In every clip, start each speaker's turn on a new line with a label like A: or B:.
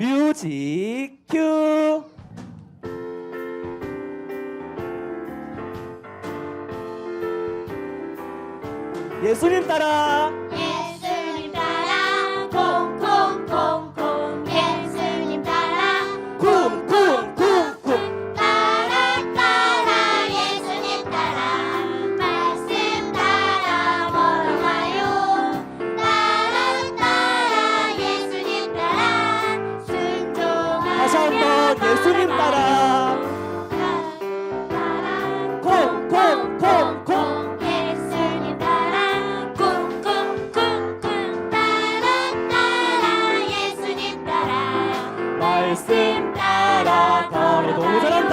A: 뮤직 큐. 예수님 따라.
B: 말씀 따라
A: 아, 걸어 너무 잘한다.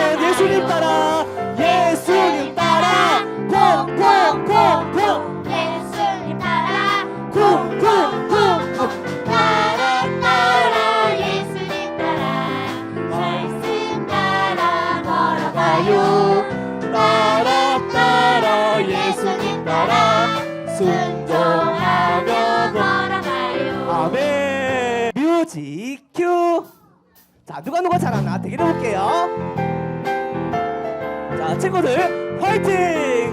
A: 나는
B: 예수님 따라 예수님 따라.
A: 쿵쿵쿵쿵. 예수님 따라. 쿵쿵쿵쿵.
B: 나를 따라 예수님 따라. 말씀 따라 걸어가요.
A: 따라 따라 예수님 따라. 순종하며
B: 걸어가요.
A: 아멘. 뮤직 큐. 자, 누가 누가 잘하나? 대결해 볼게요. 최고들 화이팅!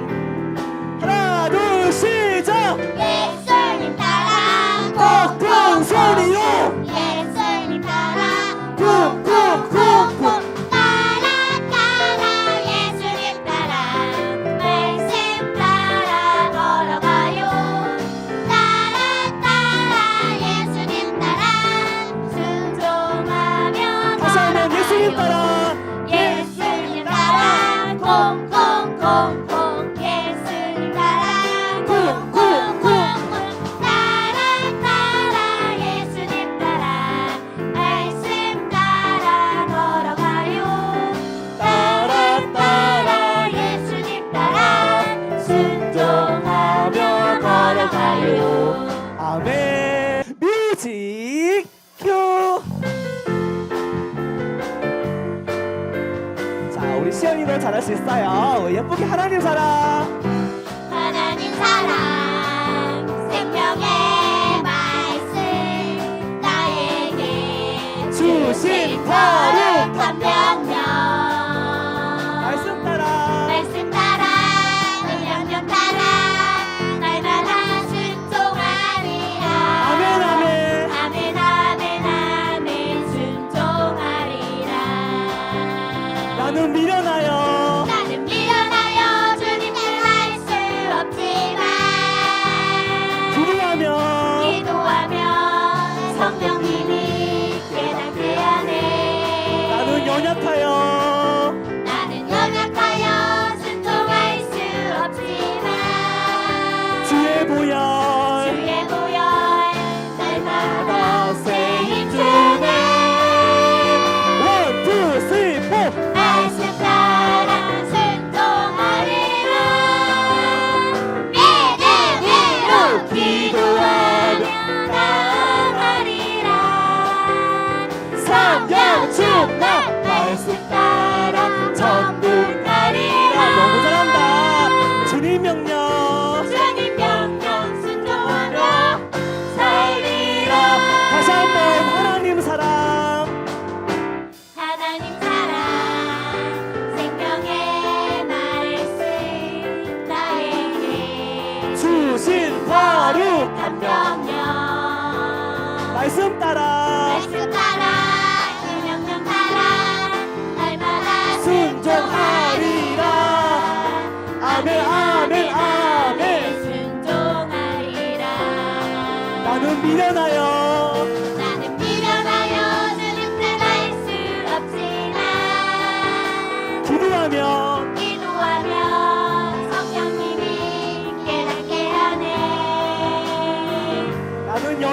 B: 하나님
A: 잘할 수 있어요. 예쁘게 하나님 사랑.
B: 하나님 사랑 생명의 말씀 나에게
A: 주신 거룩한
B: 명령 放亮
A: 你。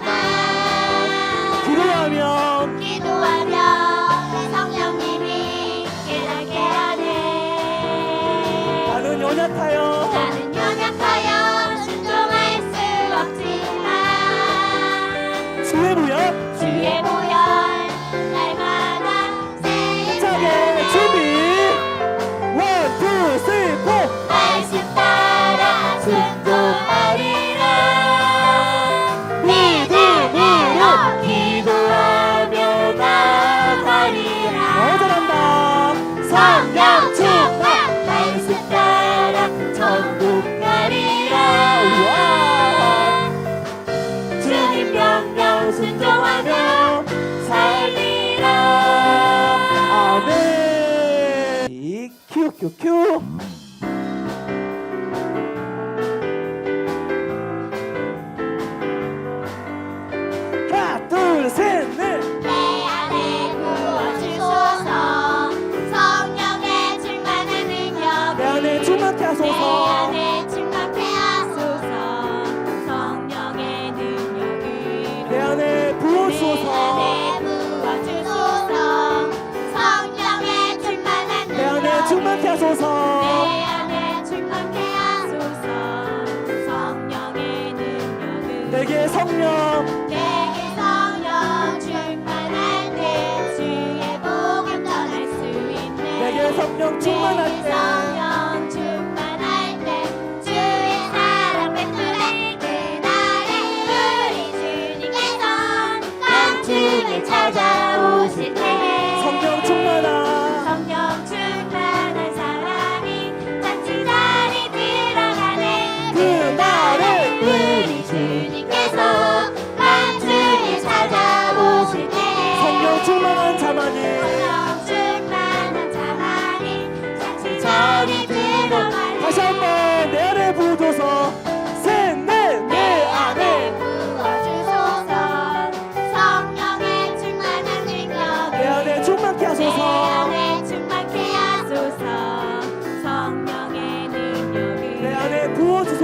A: Bye. rise up.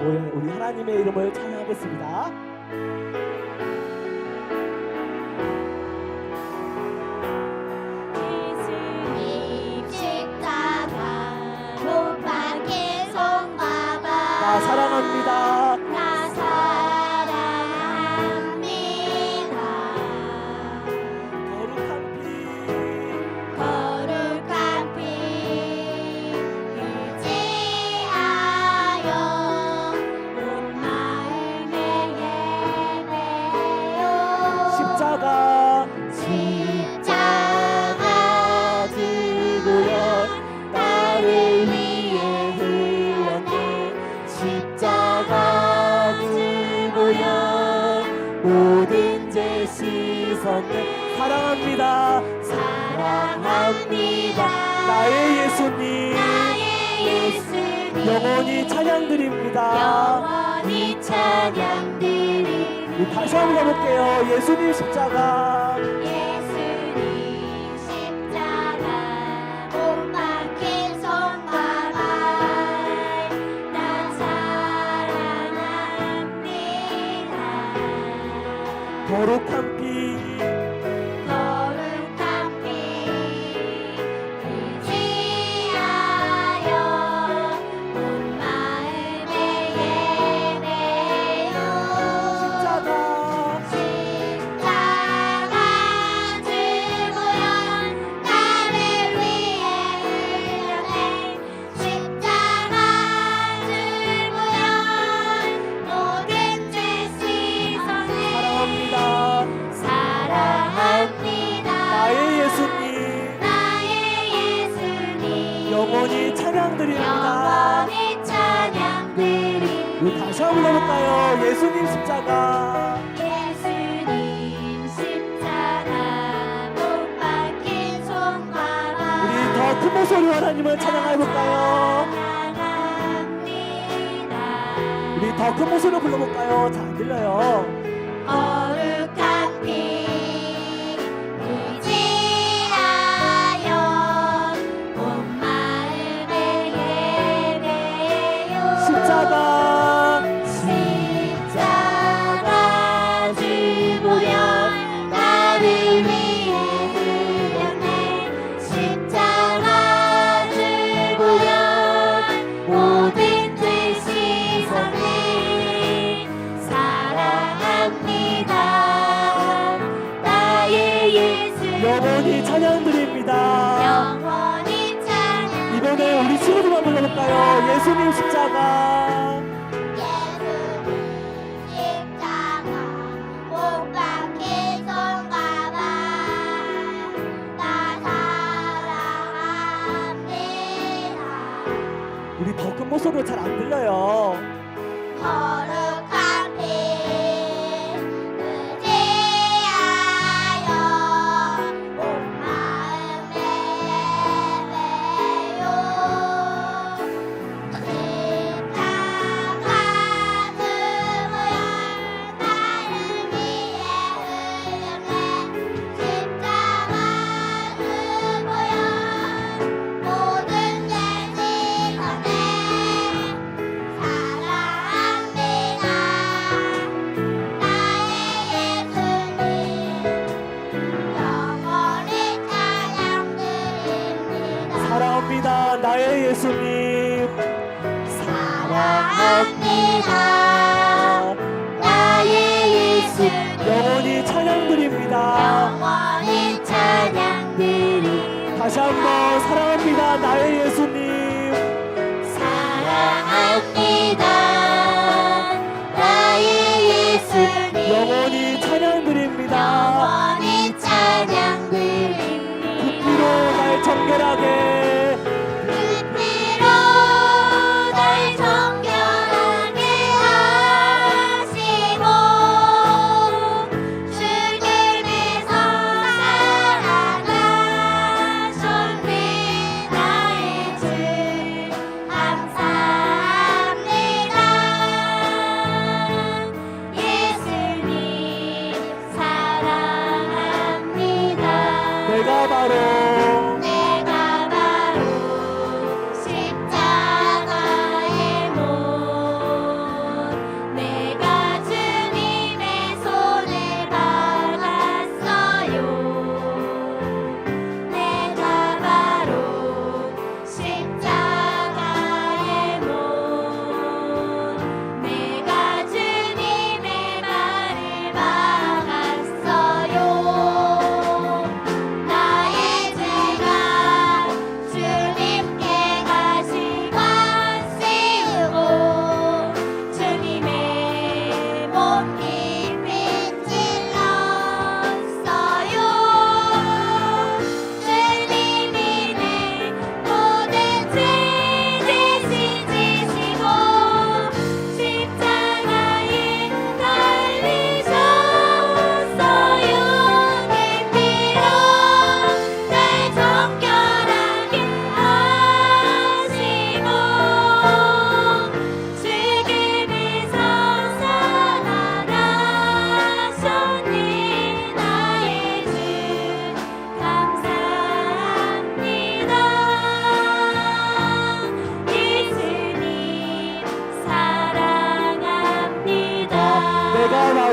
A: 모여
B: 우리 하나님의
A: 이름을 찬양하겠습니다.
B: 찬양드립니다.
A: 영원히 찬양드립니다.
B: 네, 다시 한번 해볼까요? 예수님 십자가.
A: 예수님 십자가 못 박힌 손과
B: 우리 더 큰 목소리로 하나님을 찬양해볼까요? 우리 더 큰 목소리로 불러볼까요? 잘 들려요.
A: 어.
B: 영원히 찬양드립니다.
A: 영원히 찬양드립니다.
B: 다시 한번 사랑합니다. 나의 예수님.
A: 사랑합니다.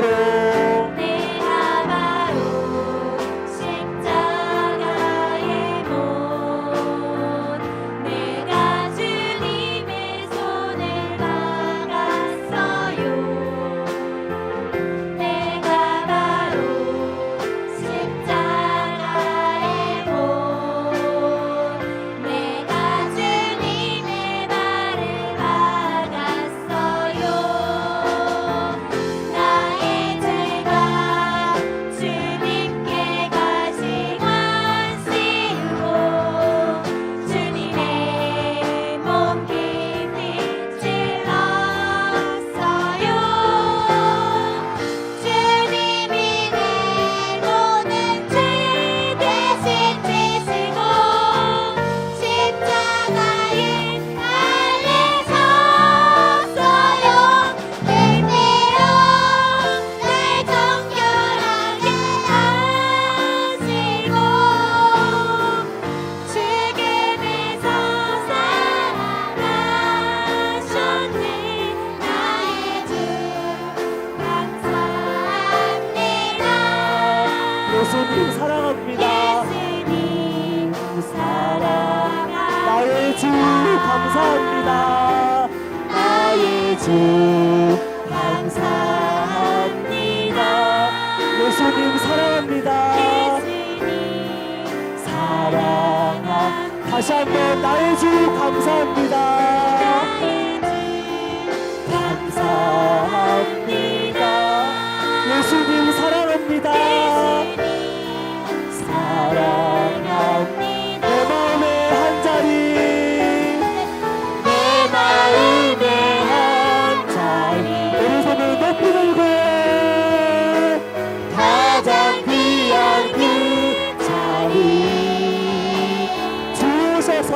A: tomorrow. 감사합니다.
B: 나의 주 감사합니다. 예수님 사랑합니다. 사랑합니다. 다시 한번 나의 주 감사합니다. 감사합니다 자리 주셔서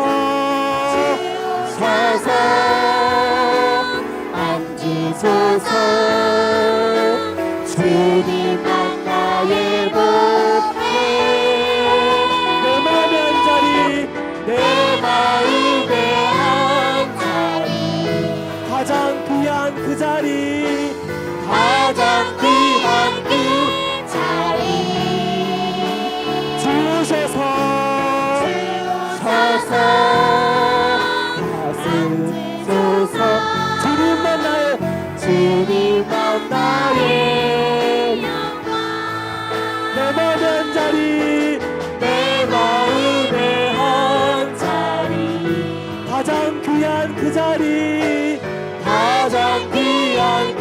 B: 서서 앉으소서 자리 내 마음의 한 자리. 가장 귀한 그 자리 가장 귀한 그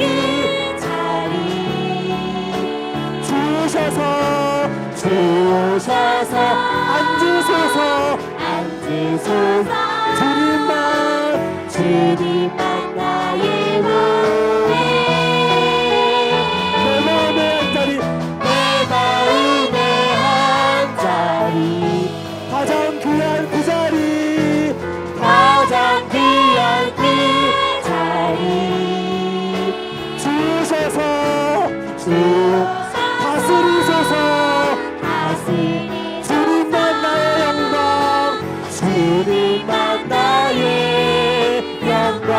B: 자리. 주셔서 주셔서 앉으소서. 앉으소서. 주님만 주님만 다스리소서 주님만 나의 영광 주님만 나의 영광.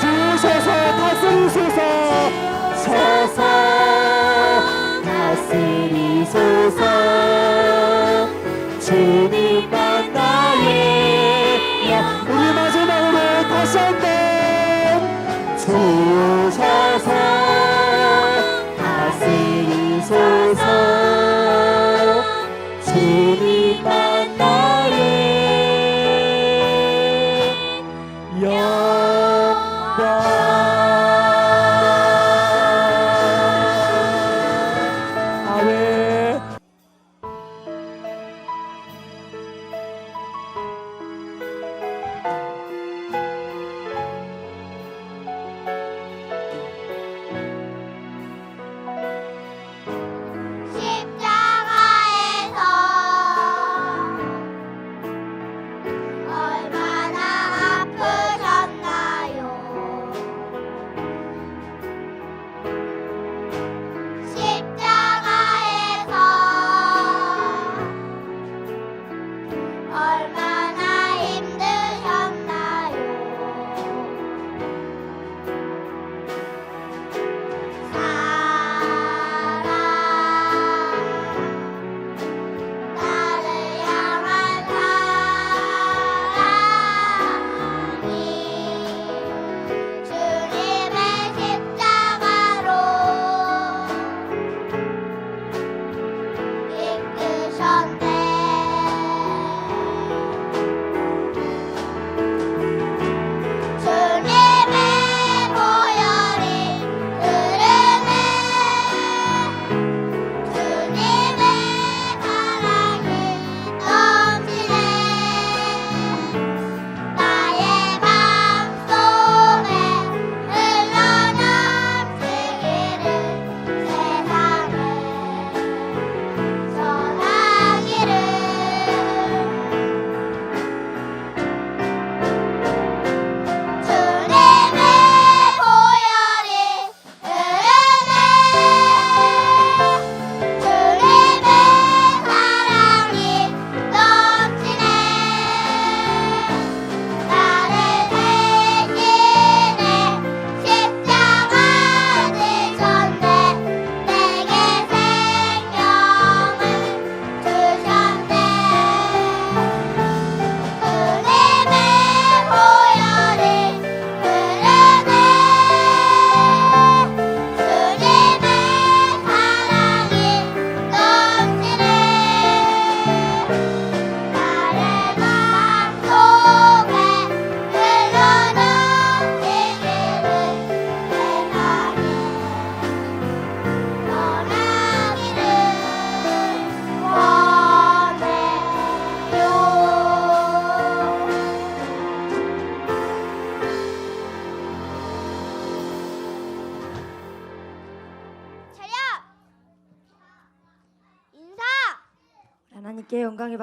B: 주셔서 다스리소서 서서 다스리소서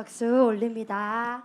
C: 박수 올립니다.